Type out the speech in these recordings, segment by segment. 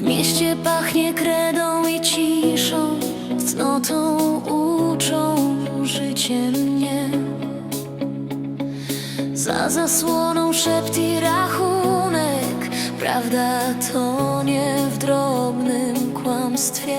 mieście pachnie kredą i ciszą, cnotą uczą życie mnie. Za zasłoną szept i rachunek, prawda tonie w drobnym kłamstwie.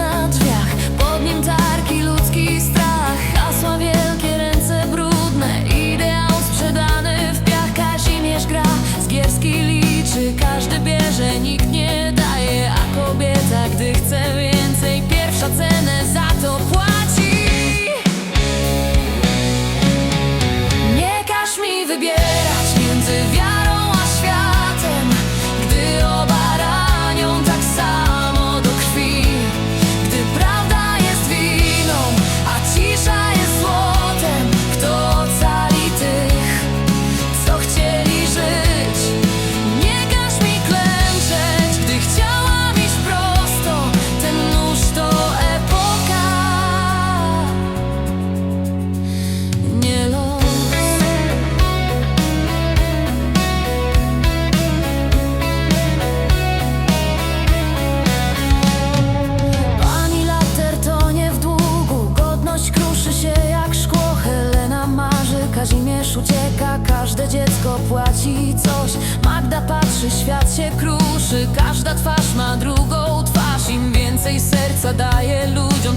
Na drzwiach, pod nim targi ludzki strach, hasła wielkie, ręce brudne, ideał sprzedany w piach, Kazimierz gra, Zgierski liczy, każdy bierze, nikt nie daje, a kobieta, gdy chce więcej, pierwsza cenę za dziecko płaci coś. Magda patrzy, świat się kruszy, każda twarz ma drugą twarz. Im więcej serca daje ludziom,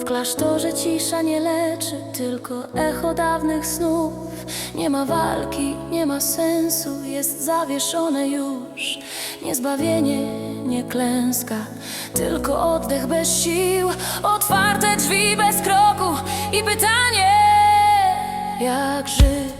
W klasztorze cisza nie leczy, tylko echo dawnych snów. Nie ma walki, nie ma sensu, jest zawieszone już. Nie zbawienie, nie klęska, tylko oddech bez sił. Otwarte drzwi bez kroku i pytanie, jak żyć.